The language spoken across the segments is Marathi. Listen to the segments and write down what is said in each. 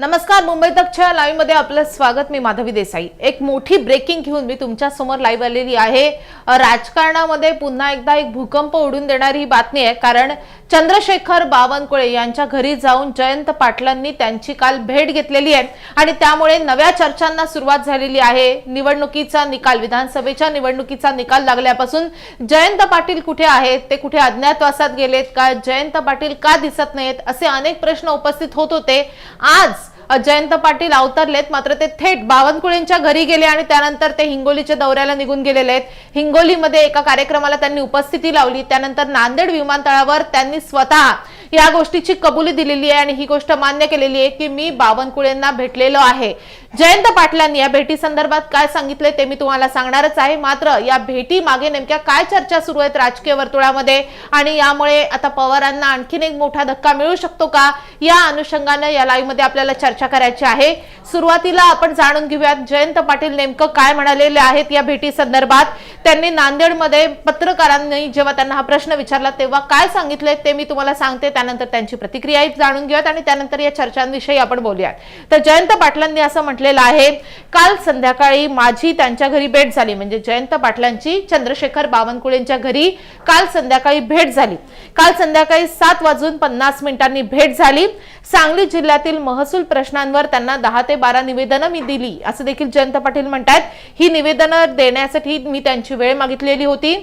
नमस्कार मुंबई तकच्या लाईव्हमध्ये आपलं स्वागत. मी माधवी देसाई. एक मोठी ब्रेकिंग घेऊन मी तुमच्यासमोर लाईव्ह आलेली आहे. राजकारणामध्ये पुन्हा एकदा एक भूकंप उडून देणारी ही बातमी आहे. कारण चंद्रशेखर बावनकुळे यांच्या घरी जाऊन जयंत पाटलांनी त्यांची काल भेट घेतलेली आहे. आणि त्यामुळे नव्या चर्चांना सुरुवात झालेली आहे. निवडणुकीचा निकाल विधानसभेच्या निवडणुकीचा निकाल लागल्यापासून जयंत पाटील कुठे आहेत? ते कुठे अज्ञातवासात गेलेत? का जयंत पाटील का दिसत नाहीत? असे अनेक प्रश्न उपस्थित होत होते. आज जयंत पाटील अवतरलेत. मात्र ते थेट बावनकुळेंच्या घरी गेले आणि त्यानंतर ते हिंगोलीच्या दौऱ्याला निघून गेलेले आहेत. हिंगोलीमध्ये एका कार्यक्रमाला त्यांनी उपस्थिती लावली. त्यानंतर नांदेड विमानतळावर त्यांनी स्वतः या गोष्टीची कबुली दिलेली आहे आणि ही गोष्ट मान्य केलेली आहे की मी बावनकुळेंना भेटलेलो आहे. जयंत पाटलांनी या भेटी संदर्भात काय सांगितले ते मी तुम्हाला सांगणारच आहे. मात्र या भेटी मागे नेमक्या काय चर्चा सुरू आहेत राजकीय वर्तुळामध्ये आणि यामुळे आता पवारांना आणखीन एक मोठा धक्का मिळू शकतो का? या अनुषंगाने या लाईव्हमध्ये आपल्याला चर्चा करायची आहे. सुरुवातीला आपण जाणून घेऊयात जयंत पाटील नेमकं काय म्हणालेले आहेत या भेटी संदर्भात. त्यांनी नांदेडमध्ये पत्रकारांनी जेव्हा त्यांना हा प्रश्न विचारला तेव्हा काय सांगितले ते मी तुम्हाला सांगते. त्यानंतर त्यांची प्रतिक्रियाही जाणून घेऊयात आणि त्यानंतर या चर्चांविषयी आपण बोलूयात. तर जयंत पाटलांनी असं म्हटलेलं आहे काल संध्याकाळी माझी त्यांच्या घरी भेट झाली. म्हणजे जयंत पाटलांची चंद्रशेखर बावनकुळेंच्या घरी काल संध्याकाळी भेट झाली. काल संध्याकाळी सात वाजून पन्नास मिनिटांनी भेट झाली. सांगली जिल्ह्यातील महसूल प्रश्नांवर त्यांना दहा ते बारा निवेदनं मी दिली. असं देखील जयंत पाटील म्हणतात ही निवेदनं देण्यासाठी मी त्यांची वेळ मागितलेली होती.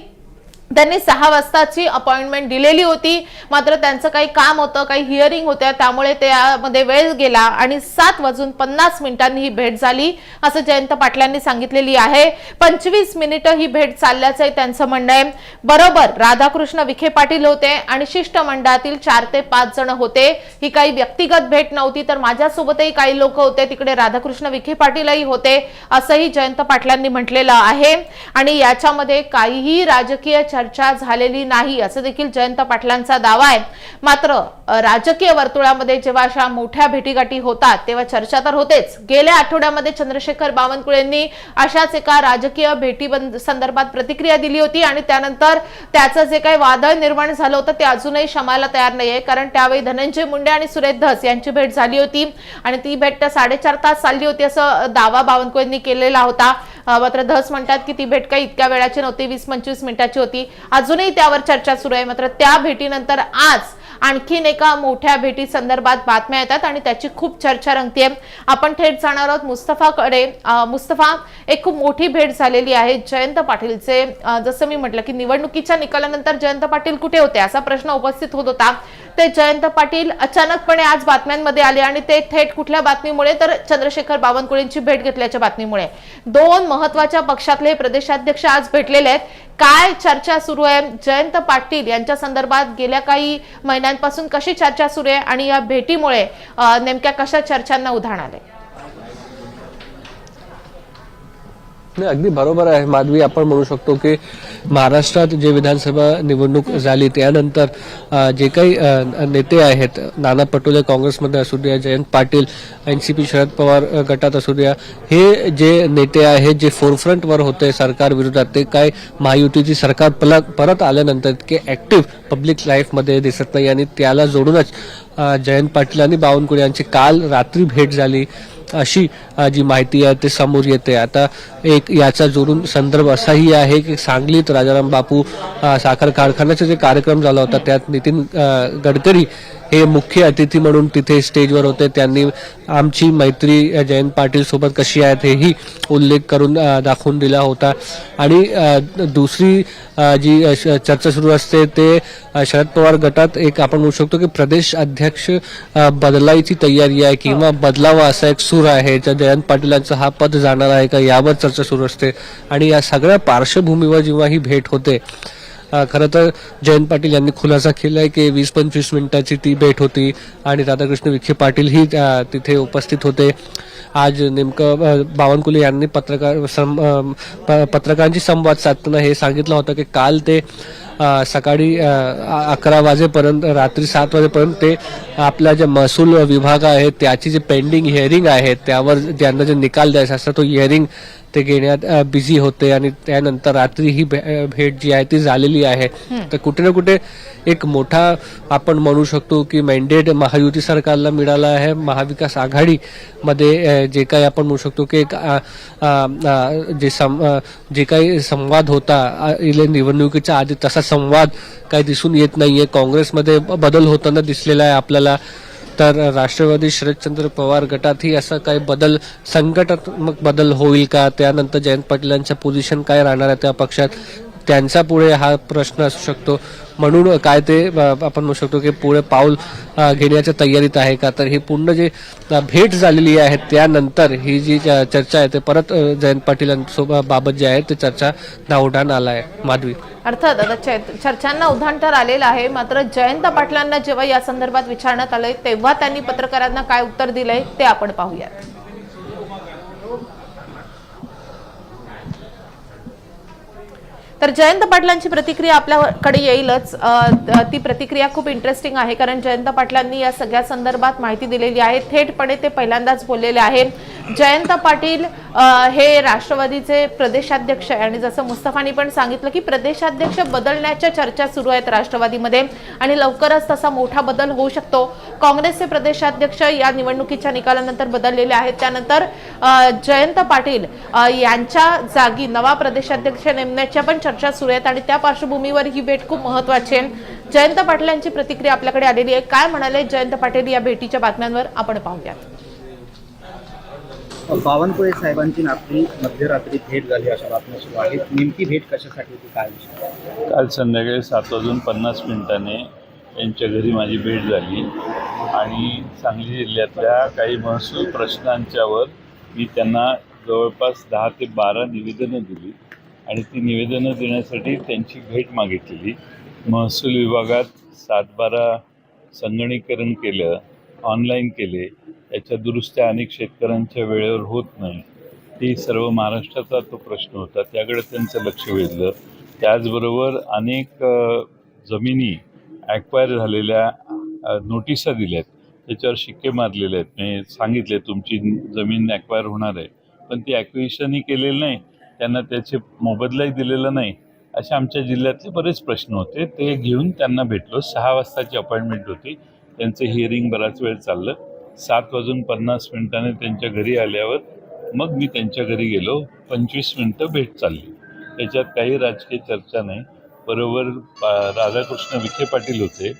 त्यांनी सहा वाजताची अपॉइंटमेंट दिलेली होती. मात्र त्यांचं काही काम होतं काही हिअरिंग होत्या त्यामुळे त्यामध्ये वेळ गेला आणि सात वाजून पन्नास मिनिटांनी ही भेट झाली असं जयंत पाटलांनी सांगितलेली आहे. पंचवीस मिनिटं ही भेट चालल्याचं त्यांचं म्हणणं आहे. बरोबर राधाकृष्ण विखे पाटील होते आणि शिष्टमंडळातील चार ते पाच जण होते. ही काही व्यक्तिगत भेट नव्हती तर माझ्यासोबतही काही लोक होते. तिकडे राधाकृष्ण विखे पाटीलही होते असंही जयंत पाटलांनी म्हटलेलं आहे. आणि याच्यामध्ये काहीही राजकीय चर्चा झालेली नाही असं देखील जयंत पाटलांचा दावा आहे. मात्र राजकीय वर्तुळामध्ये जेव्हा अशा मोठ्या भेटीगाठी होतात तेव्हा चर्चा तर होतेच. गेल्या आठवड्यामध्ये चंद्रशेखर बावनकुळेंनी अशाच एका राजकीय भेटी संदर्भात प्रतिक्रिया दिली होती आणि त्यानंतर त्याचं जे काही वादळ निर्माण झालं होतं ते अजूनही शमायला तयार नाहीये. कारण त्यावेळी धनंजय मुंडे आणि सुरेश धस यांची भेट झाली होती आणि ती भेट तर साडेचार तास चालली होती असं दावा बावनकुळेंनी केलेला होता. मात्र धस म्हणतात की ती भेट काही इतक्या वेळाची नव्हती वीस पंचवीस मिनिटाची होती. अजूनही त्यावर चर्चा सुरू आहे. मात्र त्या भेटीनंतर आज आणखीन एका मोठ्या भेटी संदर्भात बातम्या येतात आणि त्याची खूप चर्चा रंगतीये. आपण थेट जाणार आहोत मुस्तफाकडे. मुस्तफा एक खूप मोठी भेट झालेली आहे जयंत पाटीलचे. जसं मी म्हटलं की निवडणुकीच्या निकालानंतर जयंत पाटील कुठे होते असा प्रश्न उपस्थित होत होता. ते जयंत पाटील अचानकपणे आज बातम्यांमध्ये आले आणि ते थेट कुठल्या बातमीमुळे? तर चंद्रशेखर बावनकुळेंची भेट घेतल्याच्या बातमीमुळे. दोन महत्त्वाच्या पक्षातले प्रदेशाध्यक्ष आज भेटलेले आहेत. काय चर्चा सुरू आहे? जयंत पाटील यांच्या संदर्भात गेल्या काही महिन्यांपासून कशी चर्चा सुरू आहे आणि या भेटीमुळे नेमक्या कशा चर्चांना उधाण आले नाही अगदी बरोबर आहे. माधवी आपण म्हणू शकतो की महाराष्ट्रात जे विधानसभा निवडणूक झाली त्यानंतर जे काही नेते आहेत नाना पटोले काँग्रेसमध्ये असू द्या Jayant Patil N C P Sharad Pawar गटात असू द्या हे जे नेते आहेत जे फोरफ्रंटवर होते सरकार विरोधात ते काय महायुतीची सरकार परत आल्यानंतर इतके ऍक्टिव्ह पब्लिक लाईफमध्ये दिसत नाही आणि त्याला जोडूनच जयंत पाटील आणि बावनकुळे यांची काल रात्री भेट झाली. अशी जी माहिती आहे ते समोर येते. आता एक याचा जोडून संदर्भ असाही आहे की सांगलीत राजाराम बापू साखर कारखान्याचा जे कार्यक्रम झाला होता त्यात नितीन गडकरी हे मुख्य अतिथी म्हणून तिथे स्टेजवर होते. त्यांनी आमची मैत्री जयंत पाटील सोबत कशी आहेत हेही उल्लेख करून दाखवून दिला होता. आणि दुसरी जी श- चर्चा सुरू असते ते शरद पवार गटात एक आपण म्हणू शकतो की प्रदेश अध्यक्ष बदलायची तयारी आहे किंवा बदलावा असा एक सूर आहे. तर जयंत पाटीलांचा हा पद जाणार आहे का यावर चर्चा सुरू असते. आणि या सगळ्या पार्श्वभूमीवर जेव्हा ही भेट होते खरं तर जयंत पाटील यांनी खुलासा केलाय की वीस पंचवीस मिनिटाची ती भेट होती आणि राधाकृष्ण विखे पाटील ही तिथे उपस्थित होते. आज नेमकं बावनकुले यांनी पत्रकार सं- प- पत्रकारांशी संवाद साधताना हे सांगितलं होतं की काल ते सकाळी अकरा वाजेपर्यंत रात्री सात वाजेपर्यंत ते आपला जे महसूल विभाग आहे त्याची जी पेंडिंग हिअरिंग आहे त्यावर ज्यांना जे निकाल द्यायचा असतो तो हिअरिंग ते घेण्यात बिझी होते आणि त्यानंतर रात्री ही भेट जी आहे ती झालेली आहे. तर कुठे ना कुठे एक मोठा आपण म्हणू शकतो की मॅन्डेट महायुती सरकारला मिळाला आहे. महाविकास आघाडीमध्ये जे काही आपण म्हणू शकतो की एक जे सम जे काही संवाद होता निवडणुकीच्या आधी तसा संवाद काही दिसून येत नाहीये. काँग्रेसमध्ये बदल होताना दिसलेला आहे आपल्याला. तर राष्ट्रवादी शरदचंद्र पवार गटातही असा काही बदल संघटनात्मक बदल होईल का? त्यानंतर जयंत पाटीलांच्या पोझिशन काय राहणार आहे त्या पक्षात? त्यांचा पुढे हा प्रश्न असू शकतो. म्हणून काय ते आपण म्हणू शकतो की पुढे पाऊल घेण्याच्या तयारीत आहे का? तर ही पूर्ण जे भेट झालेली आहे त्यानंतर ही जी चर्चा आहे ते परत जयंत पाटीलांसोबत बाबत जे आहे ते चर्चा धावडान आला आहे माधवी. अर्थात आता चर्चांना उधाण तर आलेलं आहे. मात्र जयंत पाटलांना जेव्हा या संदर्भात विचारण्यात आलंय तेव्हा त्यांनी पत्रकारांना काय उत्तर दिलंय ते आपण पाहूयात. तर जयंत पाटलांची प्रतिक्रिया आपल्याकडे येईलच. ती प्रतिक्रिया खूप इंटरेस्टिंग आहे कारण जयंत पाटलांनी या सगळ्या संदर्भात माहिती दिलेली आहे. थेटपणे ते पहिल्यांदाच बोललेले आहे जयंत पाटील हे राष्ट्रवादीचे प्रदेशाध्यक्ष आहे. आणि जसं मुस्तफानी पण सांगितलं की प्रदेशाध्यक्ष बदलण्याच्या चर्चा सुरू आहेत राष्ट्रवादीमध्ये आणि लवकरच तसा मोठा बदल होऊ शकतो. काँग्रेसचे प्रदेशाध्यक्ष या निवडणुकीच्या निकालानंतर बदललेले आहेत. त्यानंतर जयंत पाटील यांच्या जागी नवा प्रदेशाध्यक्ष नेमण्याच्या पण चर्चा सुरू आहेत आणि त्या पार्श्वभूमीवर ही भेट खूप महत्वाची आहे. जयंत पाटील यांची प्रतिक्रिया आपल्याकडे आलेली आहे. काय म्हणाले जयंत पाटील या भेटीच्या बातम्यांवर? आपण पाहूयात. बावनकुळे साहेबांची रात्री मध्यरात्री भेट झाली अशा बातम्या सुरू आहेत नेमकी भेट कशासाठी होती? काय काल संध्याकाळी सात वाजून पन्नास मिनिटाने यांच्या घरी माझी भेट झाली. आणि सांगली जिल्ह्यातल्या काही महसूल प्रश्नांच्यावर मी त्यांना जवळपास दहा ते बारा निवेदनं दिली. आणि ती निवेदनं देण्यासाठी त्यांची भेट मागितलेली. महसूल विभागात सातबारा संगणीकरण केलं ऑनलाईन केले याच्या दुरुस्त्या अनेक शेतकऱ्यांच्या वेळेवर होत नाही. ती सर्व महाराष्ट्राचा तो प्रश्न होता. त्याकडे त्यांचं लक्ष वेधलं. त्याचबरोबर अनेक जमिनी ॲक्वायर झालेल्या नोटिसा नोटिसा दिल्यात. त्याच्यावर शिक्के मारलेले आहेत. मी सांगितले तुमची जमीन ॲक्वायर होणार आहे. पण ती ॲक्विशनही केलेली नाही. त्यांना त्याचे मोबदलाही दिलेला नाही. असे आमच्या जिल्ह्यातले बरेच प्रश्न होते. ते घेऊन त्यांना भेटलो. सहा वाजताची अपॉइंटमेंट होती. त्यांचं हिअरिंग बराच वेळ चाललं. सात वाजून पन्नास मिनिटाने त्यांच्या घरी आल्यावर मग मी त्यांच्या घरी गेलो. पंचवीस मिनटं भेट चालली. त्याच्यात काही राजकीय चर्चा नाही. बरोबर राधाकृष्ण विखे पाटील होते.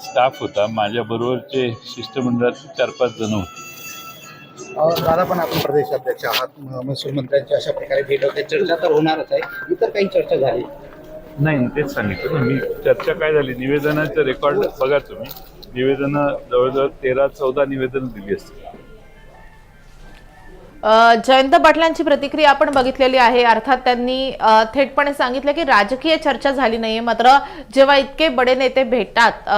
स्टाफ होता. माझ्याबरोबरचे शिष्टमंडळातले चार पाच जण होते. दादा पण आपण प्रदेशाध्यक्ष आहात. महसूल मंत्र्यांची अशा प्रकारे भेट होते चर्चा तर होणारच आहे. इतर काही चर्चा झाली. नाही तेच सांगितलं ना मी. चर्चा काय झाली? निवेदनाचं रेकॉर्ड बघा तुम्ही. निवेदनं जवळजवळ तेरा चौदा निवेदनं दिली असतील. जयंत पाटलांची प्रतिक्रिया आपण बघितलेली आहे. अर्थात त्यांनी थेटपणे सांगितलं की राजकीय चर्चा झाली नाहीये. मात्र जेव्हा इतके बडे नेते भेटतात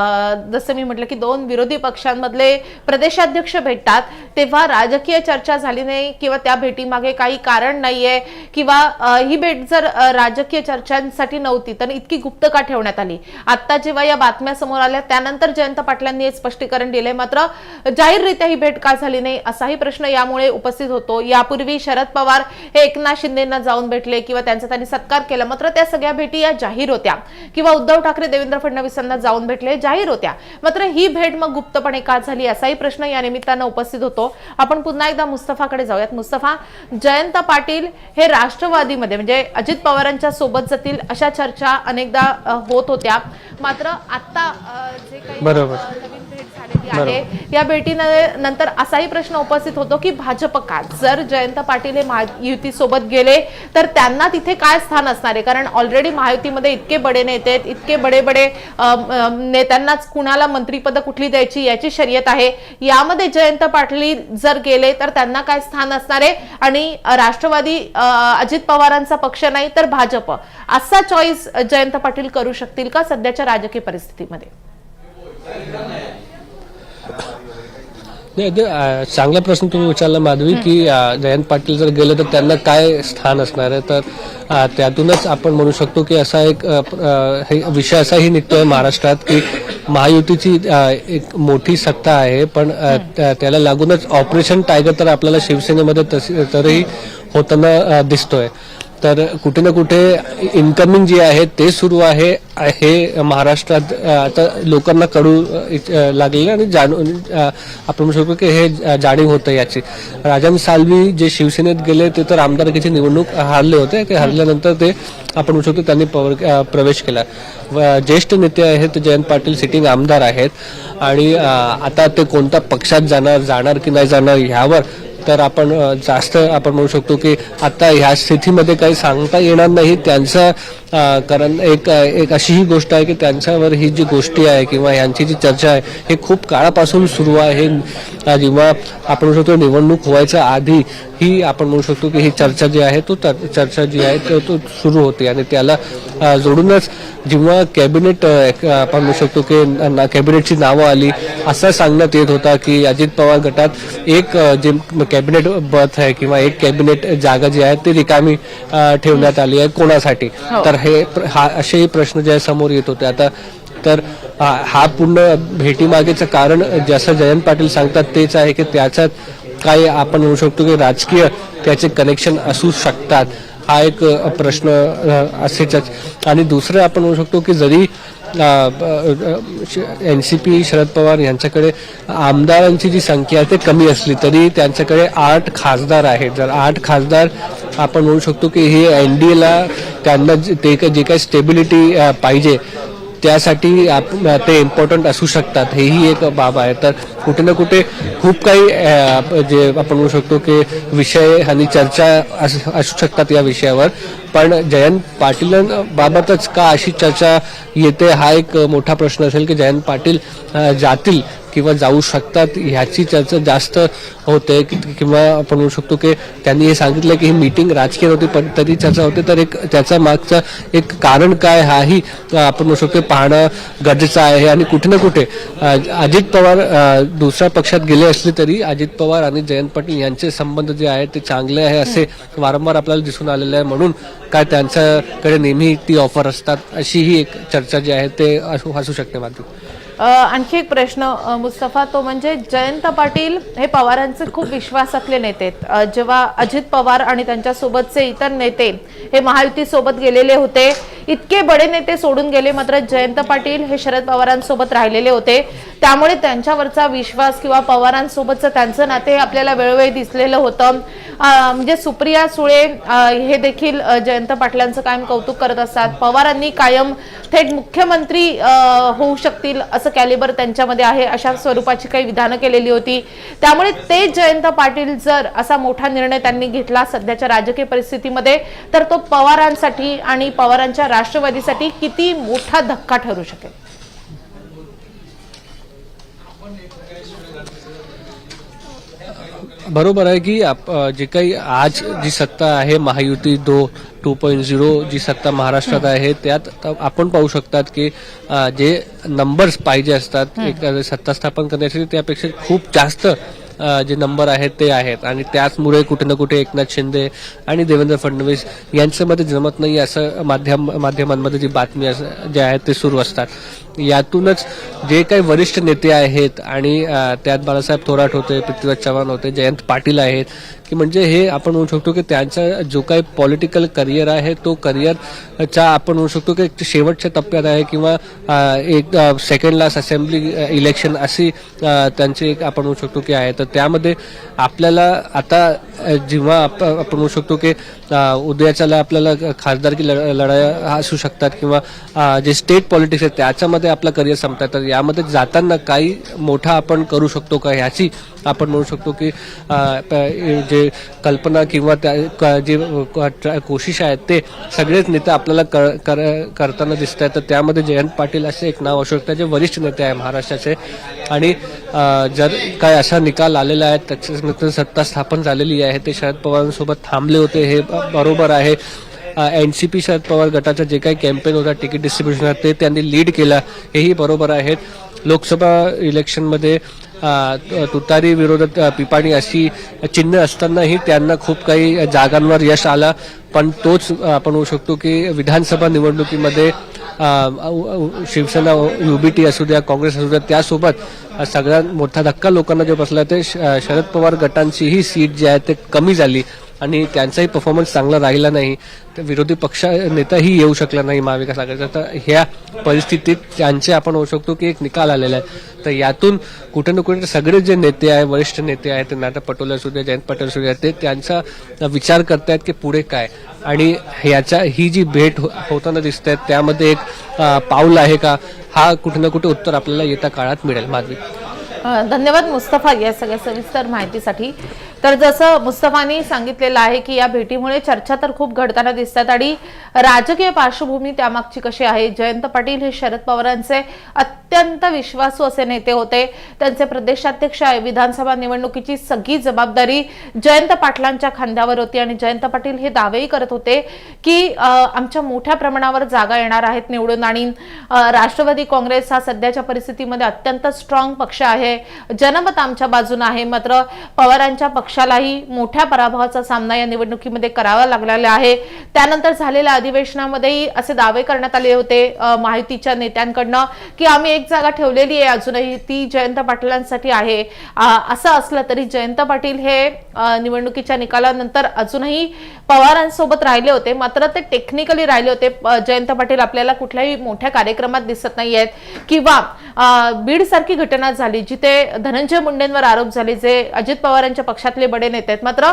जसं मी म्हटलं की दोन विरोधी पक्षांमधले प्रदेशाध्यक्ष भेटतात तेव्हा राजकीय चर्चा झाली नाही किंवा त्या भेटीमागे काही कारण नाहीये किंवा ही भेट जर राजकीय चर्चांसाठी नव्हती तर इतकी गुप्त का ठेवण्यात आली? आता जेव्हा या बातम्या समोर आल्या त्यानंतर जयंत पाटलांनी हे स्पष्टीकरण दिले मात्र जाहीररित्या ही भेट का झाली नाही असाही प्रश्न यामुळे उपस्थित होतो. यापूर्वी शरद पवार हे एकनाथ शिंदेना जाऊन भेटले किंवा त्यांचा त्यांनी सत्कार केला. मात्र त्या सगळ्या भेटी या जाहीर होत्या. किंवा उद्धव ठाकरे देवेंद्र फडणवीसांना जाऊन भेटले जाहीर होत्या. मात्र ही भेट मग गुप्तपणे का झाली? असाही प्रश्न या निमित्तानं उपस्थित होतो. आपण पुन्हा एकदा मुस्तफाकडे जाऊयात. मुस्तफा जयंत पाटील हे राष्ट्रवादीमध्ये म्हणजे अजित पवारांच्या सोबत जातील अशा चर्चा अनेकदा होत होत्या. मात्र आता जे काही बरोबर. भेट आहे. या भेटीनंतर असाही प्रश्न उपस्थित होतो की भाजप का? जर जयंत पाटील हे महायुती सोबत गेले तर त्यांना तिथे काय स्थान असणार आहे? कारण ऑलरेडी महायुतीमध्ये इतके बडे नेते आहेत इतके बडे बडे नेत्यांनाच कुणाला मंत्रीपद कुठली द्यायची याची शर्यत आहे. यामध्ये जयंत पाटील जर गेले तर त्यांना काय स्थान असणार आहे? आणि राष्ट्रवादी अजित पवारांचा पक्ष नाही तर भाजप. असा चॉईस जयंत पाटील करू शकतील का सध्याच्या राजकीय परिस्थितीमध्ये? चांगला प्रश्न तुम्ही विचारला माधवी की जयंत पाटील जर गेले तर त्यांना काय स्थान असणार आहे? तर त्यातूनच आपण म्हणू शकतो की असा एक हे विषय असाही निघतोय महाराष्ट्रात की महायुतीची एक मोठी सत्ता आहे पण त्याला लागूनच ऑपरेशन टायगर तर आपल्याला शिवसेनेमध्ये तशी तरीही होताना दिसतोय. तर कुठे ना कुठे इन्कमिंग जे आहे ते सुरू आहे हे महाराष्ट्रात आता लोकांना कळू लागलेलं आणि जाणून आपण म्हणू शकतो की हे जाणीव होतं याची. राजन साल्वी जे शिवसेनेत गेले ते तर आमदारकीची निवडणूक हारले होते की हारल्यानंतर ते आपण म्हणू शकतो त्यांनी प्रवेश केला. व ज्येष्ठ नेते आहेत जयंत पाटील सिटिंग आमदार आहेत आणि आता ते कोणत्या पक्षात जाणार जाणार की नाही जाणार ह्यावर तर आपण जास्त आपण म्हणू शकतो की आता ह्या स्थितीमध्ये काही सांगता येणार नाही. त्यांचं कारण एक एक अशी ही गोष्ट आहे की त्यांच्यावर ही जी गोष्टी आहे किंवा यांची जी चर्चा आहे हे खूप काळापासून सुरू आहे. जेव्हा आपण म्हणू शकतो निवडणूक व्हायच्या आधी ही आपण म्हणू शकतो की ही चर्चा जी आहे तो चर्चा जी आहे तो तो सुरू होते. आणि त्याला जोडूनच जेव्हा कॅबिनेट आपण म्हणू शकतो की कॅबिनेटची नावं आली असं सांगण्यात येत होता की अजित पवार गटात एक जे कॅबिनेट बर्थ आहे किंवा एक कॅबिनेट जागा जी आहे ती रिकामी ठेवण्यात आली आहे कोणासाठी? तर हे हा असेही प्रश्न जे आहे समोर येत होते. आता तर हा हा पूर्ण भेटीमागेचं कारण जसं जयंत पाटील सांगतात तेच आहे की त्याच्यात काही आपण म्हणू शकतो की राजकीय त्याचे कनेक्शन असू शकतात. हा एक प्रश्न असेच आणि दुसरं आपण म्हणू शकतो की जरी N C P Sharad Pawar यांच्याकडे आमदारांची जी संख्या आहे ते कमी असली तरी त्यांच्याकडे आठ खासदार आहेत. जर आठ खासदार आपण म्हणू शकतो की हे एन डी एला त्यांना जे- ते काय- जे काही स्टेबिलिटी पाहिजे त्यासाठी आप- ते इम्पॉर्टंट असू शकतात हेही एक बाब आहे. तर कुठे ना कुठे खूप काही जे आपण म्हणू शकतो की विषय आणि चर्चा असू शकतात या विषयावर. पण जयंत पाटीलांबाबतच का अशी चर्चा येते हा एक मोठा प्रश्न असेल की जयंत पाटील जातील किंवा जाऊ शकतात ह्याची चर्चा जास्त होते किंवा आपण म्हणू शकतो की त्यांनी हे सांगितलं की ही मीटिंग राजकीय होती पण तरी चर्चा होते. तर एक त्याचा मागचा एक कारण काय हाही आपण म्हणू शकतो पाहणं गरजेचं आहे. आणि कुठे ना कुठे अजित पवार दुसऱ्या पक्षात गेले असले तरी अजित पवार आणि जयंत पाटील यांचे संबंध जे आहेत ते चांगले आहे असे वारंवार आपल्याला दिसून आलेले आहे. म्हणून काय त्यांच्याकडे नेहमी ती ऑफर असतात अशी ही एक चर्चा जी आहे ते असू असू शकते मात्र. आणखी एक प्रश्न मुस्तफा तो म्हणजे जयंत पाटील हे पवारांचे खूप विश्वासातले नेते आहेत. जेव्हा अजित पवार आणि त्यांच्यासोबतचे इतर नेते हे महायुती सोबत गेलेले होते इतके बडे नेते सोडून गेले मात्र जयंत पाटील हे शरद पवारांसोबत राहिलेले होते त्यामुळे त्यांच्यावरचा विश्वास किंवा पवारांसोबतचं त्यांचं नाते हे आपल्याला वेळोवेळी दिसलेलं होतं म्हणजे सुप्रिया सुळे हे देखील जयंत पाटलांचं कायम कौतुक करत असतात. पवारांनी कायम थेट मुख्यमंत्री होऊ शकतील असं कॅलिबर त्यांच्यामध्ये आहे अशा स्वरूपाची काही विधानं केलेली होती. त्यामुळे ते जयंत पाटील जर असा मोठा निर्णय त्यांनी घेतला सध्याच्या राजकीय परिस्थितीमध्ये तर तो पवारांसाठी आणि पवारांच्या राष्ट्रवादीसाठी किती मोठा धक्का ठरू शकेल? बरोबर आहे की आप- जे काही आज जी सत्ता आहे महायुती दो टू पॉईंट झिरो जी सत्ता महाराष्ट्रात आहे त्यात आपण पाहू शकतात की जे नंबर्स पाहिजे असतात एक सत्ता स्थापन करण्यासाठी त्यापेक्षा खूप जास्त जे नंबर आहेत ते आहेत. आणि त्याचमुळे कुठे ना कुठे एकनाथ शिंदे आणि देवेंद्र फडणवीस यांच्यामध्ये जमत नाही असं माध्यम माध्यमांमध्ये जी बातमी जे आहेत ते सुरू असतात. यातूनच जे काही वरिष्ठ नेते आहेत आणि त्यात बाळासाहेब थोराट होते पृथ्वीराज चव्हाण होते जयंत पाटील आहेत की म्हणजे हे आपण म्हणू शकतो की त्यांचा जो काही पॉलिटिकल करिअर आहे तो करिअरचा आपण म्हणू शकतो की शेवटच्या टप्प्यात आहे किंवा एक सेकंड लास्ट असेंब्ली इलेक्शन अशी त्यांची एक आपण म्हणू शकतो की आहे. तर त्यामध्ये आपल्याला आता जेव्हा आपण म्हणू शकतो की उद्याच्याला आपल्याला खासदारकी लढ- लढाया असू शकतात किंवा जे स्टेट पॉलिटिक्स आहे त्याच्यामध्ये आपलं करिअर संपतात तर यामध्ये जाताना काही मोठा आपण करू शकतो का? ह्याची आपण म्हणू शकतो की जे कल्पना किंवा त्या क- जे कोशिश आहेत ते सगळेच नेते आपल्याला कर- कर- करताना दिसत आहेत तर त्यामध्ये जयंत पाटील असे एक नाव असू शकतं. जे वरिष्ठ नेते आहे महाराष्ट्राचे. आणि जर काय असा निकाल आलेला आहे त्याच्यानंतर सत्ता स्थापन झालेली आहे ते शरद पवारांसोबत थांबले होते हे बरोबर आहे. N C P Sharad Pawar गटाचं जे काही कॅम्पेन होता तिकीट डिस्ट्रीब्युशन ते त्यांनी लीड केलं. हेही बरोबर आहेत. लोकसभा इलेक्शनमध्ये तुतारी विरोधात पिपाणी अशी चिन्ह असतानाही त्यांना खूप काही जागांवर यश आला. पण तोच आपण होऊ शकतो की विधानसभा निवडणुकीमध्ये शिवसेना युबीटी असू द्या काँग्रेस असू द्या त्यासोबत सगळ्यात मोठा धक्का लोकांना जो बसला ते श- शरद पवार गटांचीही सीट जी आहे ते कमी झाली. आणि त्यांचाही परफॉर्मन्स चांगला राहिला नाही तर विरोधी पक्ष नेताही येऊ शकला नाही महाविकास आघाडीचा. तर ह्या परिस्थितीत त्यांचे आपण होऊ शकतो की एक निकाल आलेला आहे. तर यातून कुठे ना कुठे सगळे जे नेते आहे वरिष्ठ नेते आहेत नाना पटोले असू द्या जयंत पटेल असू द्या ते त्यांचा विचार करतायत की पुढे काय. आणि याच्या ही जी भेट हो, होताना दिसत आहे त्यामध्ये एक पाऊल आहे का? हा कुठे ना कुठे उत्तर आपल्याला येत्या काळात मिळेल. माधवी. धन्यवाद मुस्तफा या सगळ्या सविस्तर माहितीसाठी. तर जसं मुस्तफानी सांगितलेलं आहे की या भेटीमुळे चर्चा तर खूप घडताना दिसतात आणि राजकीय पार्श्वभूमी त्यामागची कशी आहे? जयंत पाटील हे शरद पवारांचे अत्यंत विश्वासू असे नेते होते. त्यांचे प्रदेशाध्यक्ष आहे. विधानसभा निवडणुकीची सगळी जबाबदारी जयंत पाटलांच्या खांद्यावर होती आणि जयंत पाटील हे दावेही करत होते की आमच्या मोठ्या प्रमाणावर जागा येणार आहेत निवडून आणि राष्ट्रवादी काँग्रेस हा सध्याच्या परिस्थितीमध्ये अत्यंत स्ट्रॉंग पक्ष आहे. जनमत आमच्या बाजून आहे. मात्र पवारांच्या पक्ष पक्षालाही मोठ्या पराभवाचा सामना या निवडणुकीमध्ये करावा लागलेला आहे. त्यानंतर झालेल्या अधिवेशनामध्येही असे दावे करण्यात आले होते माहितीच्या नेत्यांकडनं की आम्ही एक जागा ठेवलेली आहे अजूनही ती जयंत पाटलांसाठी आहे. असं असलं तरी जयंत पाटील हे निवडणुकीच्या निकालानंतर अजूनही पवारांसोबत राहिले होते. मात्र ते टेक्निकली राहिले होते. जयंत पाटील आपल्याला कुठल्याही मोठ्या कार्यक्रमात दिसत नाही आहेत. किंवा बीड सारखी घटना झाली जिथे धनंजय मुंडेंवर आरोप झाले जे अजित पवारांच्या पक्षातले बडे नेते आहेत. मात्र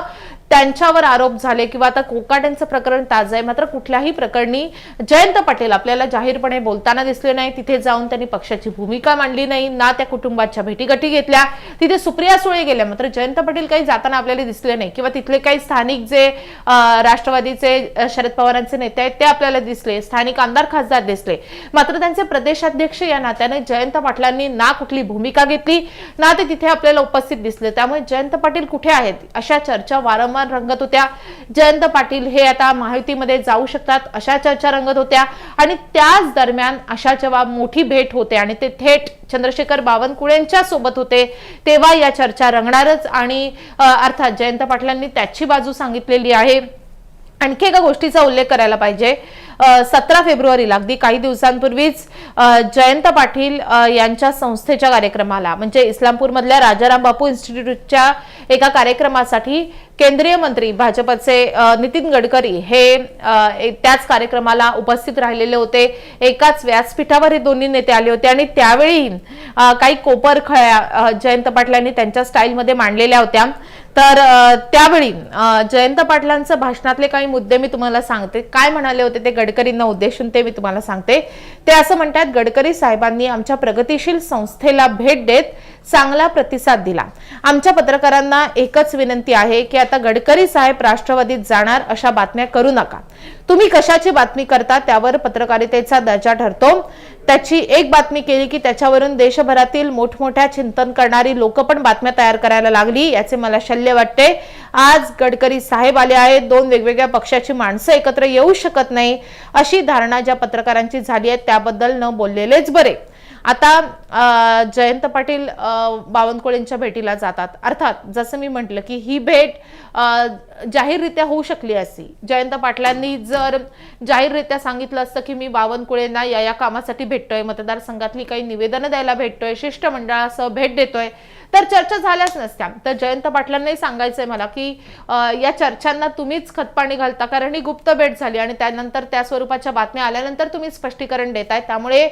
त्यांच्यावर आरोप झाले किंवा आता कोकाट्यांचं प्रकरण ताज आहे. मात्र कुठल्याही प्रकरणी जयंत पाटील आपल्याला जाहीरपणे बोलताना दिसले नाही. तिथे जाऊन त्यांनी पक्षाची भूमिका मांडली नाही. ना त्या कुटुंबाच्या भेटीगाठी घेतल्या. तिथे सुप्रिया सुळे गेल्या. मात्र जयंत पाटील काही जाताना आपल्याला दिसले नाही. किंवा तिथले काही स्थानिक जे राष्ट्रवादीचे शरद पवारांचे नेते आहेत ते आपल्याला दिसले. स्थानिक आमदार खासदार दिसले. मात्र त्यांचे प्रदेशाध्यक्ष या नात्याने जयंत पाटलांनी ना कुठली भूमिका घेतली ना ते तिथे आपल्याला उपस्थित दिसले. त्यामुळे जयंत पाटील कुठे आहेत? अशा चर्चा वारंवार रंगत होत्या. जयंत पाटील हे आता महायुतीमध्ये जाऊ शकतात अशा चर्चा रंगत होत्या. आणि त्याच दरम्यान अशा जेव्हा मोठी भेट होते आणि ते थेट चंद्रशेखर बावनकुळेंच्या सोबत होते तेव्हा या चर्चा रंगणारच आणि अर्थात जयंत पाटलांनी त्याची बाजू सांगितलेली आहे. आणखी एका गोष्टीचा उल्लेख करायला पाहिजे. सतरा फेब्रुवारीला अगदी काही दिवसांपूर्वीच जयंत पाटील यांच्या संस्थेच्या कार्यक्रमाला म्हणजे इस्लामपूरमधल्या राजाराम बापू इन्स्टिट्यूटच्या एका कार्यक्रमासाठी केंद्रीय मंत्री भाजपचे नितीन गडकरी हे त्याच कार्यक्रमाला उपस्थित राहिलेले होते. एकाच व्यासपीठावर हे दोन्ही नेते आले होते आणि त्यावेळी काही कोपरखळ्या जयंत पाटलांनी त्यांच्या स्टाईलमध्ये मांडलेल्या होत्या. तर त्यावेळी जयंत पाटलांचं भाषणातले काही मुद्दे मी तुम्हाला सांगते. काय म्हणाले होते ते गडकरींना उद्देशून ते मी तुम्हाला सांगते. ते असं म्हणतात गडकरी साहेबांनी आमच्या प्रगतिशील संस्थेला भेट देत चांगला प्रतिसाद दिला. आमच्या पत्रकारांना एकच विनंती आहे की आता गडकरी साहेब राष्ट्रवादीत जाणार अशा बातम्या करू नका. तुम्ही कशाची बातमी करता त्यावर पत्रकारितेचा दर्जा ठरतो. त्याची एक बातमी केली की त्याच्यावरून देशभरातील मोठमोठ्या चिंतन करणारी लोक पण बातम्या तयार करायला लागली याचे मला शल्य वाटते. आज गडकरी साहेब आले आहेत दोन वेगवेगळ्या पक्षाची माणसं एकत्र येऊ शकत नाही अशी धारणा ज्या पत्रकारांची झाली आहे त्याबद्दल न बोललेलेच बरे. आता जयंत पाटील बावनकुळेंच्या भेटीला जातात. अर्थात जसं मी म्हटलं की ही भेट जाहीररित्या होऊ शकली असती. जयंत पाटलांनी जर जाहीररित्या सांगितलं असतं की मी बावनकुळेंना या या कामासाठी भेटतोय मतदारसंघातली काही निवेदनं द्यायला भेटतोय शिष्टमंडळासह भेट देतोय तर चर्चा झाल्याच नसत्या. तर जयंत पाटलांनाही सांगायचंय मला की या चर्चांना तुम्हीच खतपाणी घालता कारण ही गुप्त भेट झाली आणि त्यानंतर त्या स्वरूपाच्या बातम्या आल्यानंतर तुम्ही स्पष्टीकरण देताय. त्यामुळे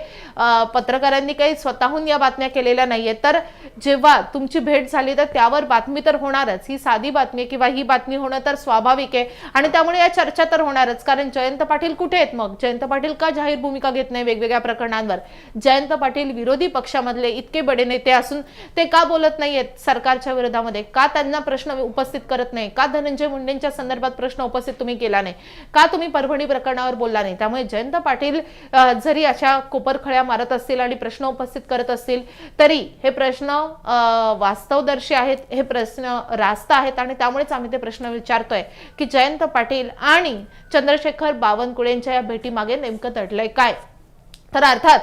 पत्रकारांनी काही स्वतःहून या बातम्या केलेल्या नाहीये तर जेव्हा तुमची भेट झाली तर त्यावर बातमी तर होणारच. ही साधी बातमी किंवा ही बातमी होणं तर स्वाभाविक आहे. आणि त्यामुळे या चर्चा तर होणारच. कारण जयंत पाटील कुठे आहेत मग? जयंत पाटील का जाहीर भूमिका घेत नाही वेगवेगळ्या प्रकरणांवर? जयंत पाटील विरोधी पक्षामधले इतके बडे नेते असून ते का बोलत बोलत नाहीयेत सरकारच्या विरोधामध्ये. का त्यांना प्रश्न उपस्थित करत नाही? का धनंजय मुंडेंच्या संदर्भात प्रश्न उपस्थित तुम्ही केला नाही? का तुम्ही परभणी प्रकरणावर बोलला नाही? त्यामुळे जयंत पाटील जरी अशा कोपरखळ्या मारत असतील आणि प्रश्न उपस्थित करत असतील तरी हे प्रश्न वास्तवदर्शी आहेत हे प्रश्न रास्त आहेत आणि त्यामुळेच आम्ही ते प्रश्न विचारतोय की जयंत पाटील आणि चंद्रशेखर बावनकुळेंच्या या भेटीमागे नेमकं दडलंय काय? तर अर्थात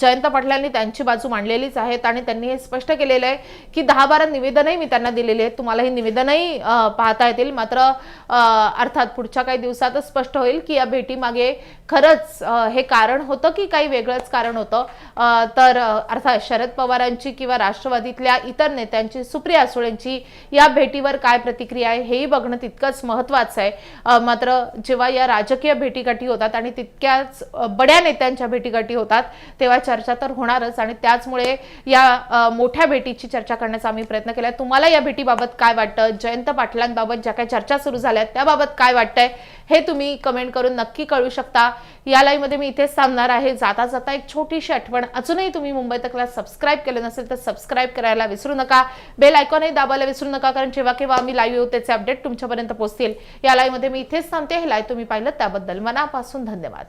जयंत पाटलांनी त्यांची बाजू मांडलेलीच आहेत आणि त्यांनी हे स्पष्ट केलेलं आहे की दहा बारा निवेदनही मी त्यांना दिलेली आहेत. तुम्हाला ही निवेदनही पाहता येतील. मात्र अर्थात पुढच्या काही दिवसातच स्पष्ट होईल की या भेटीमागे खरंच हे कारण होतं की काही वेगळंच कारण होतं? तर अर्थात शरद पवारांची किंवा राष्ट्रवादीतल्या इतर नेत्यांची सुप्रिया सुळेंची या भेटीवर काय प्रतिक्रिया आहे हेही बघणं तितकंच महत्वाचं आहे. मात्र जेव्हा या राजकीय भेटीगाठी होतात आणि तितक्याच बड्या नेत्यांच्या भेटीगाठी होतात तेव्हा चर्चा तर होणारच आणि त्याचमुळे या मोठ्या भेटीची चर्चा करण्याचा आम्ही प्रयत्न केला. तुम्हाला या भेटीबाबत काय वाटतं? जयंत पाटलांबाबत ज्या काही चर्चा सुरू झाल्या त्याबाबत काय वाटतंय? हे तुम्ही कमेंट करून नक्की कळू शकता. या लाईव्ह मी इथेच थांबणार आहे. जाता जाता एक छोटीशी आठवण. अजूनही तुम्ही मुंबई तकला सबस्क्राईब केलं नसेल तर सबस्क्राईब करायला विसरू नका. बेल आयकॉनही दाबायला विसरू नका कारण जेव्हा केव्हा आम्ही लाईव्ह येऊ त्याचे अपडेट तुमच्यापर्यंत पोहोचतील. या लाईव्ह मी इथेच थांबते. हे लाईव्ह तुम्ही पाहिलं त्याबद्दल मनापासून धन्यवाद.